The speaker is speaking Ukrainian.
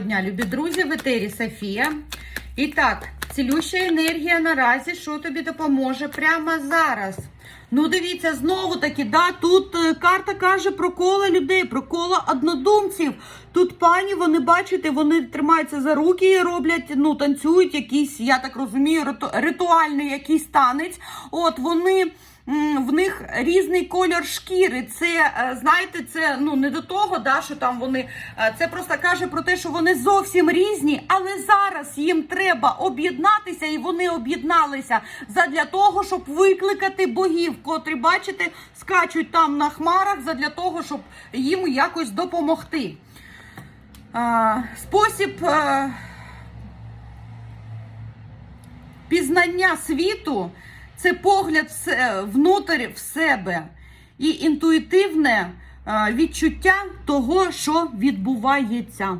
Дня, любі друзі, в етері Софія. І так, цілюща енергія наразі, що тобі допоможе прямо зараз. Ну, дивіться, знову таки, да, тут е, карта каже про коло людей, про коло однодумців. Тут пані, вони бачите, вони тримаються за руки і роблять, ну, танцюють якийсь, я так розумію, ритуальний якийсь танець. От вони. В них різний кольор шкіри. Це е, знаєте, це ну не до того, да, що там вони. е, Це просто каже про те, що вони зовсім різні, але зараз їм треба об'єднатися, і вони об'єдналися задля того, щоб викликати богів, котрі, бачите, скачуть там на хмарах задля того, щоб їм якось допомогти. А, Спосіб. е, Пізнання світу це погляд внутрі в себе і інтуїтивне е, відчуття того, що відбувається.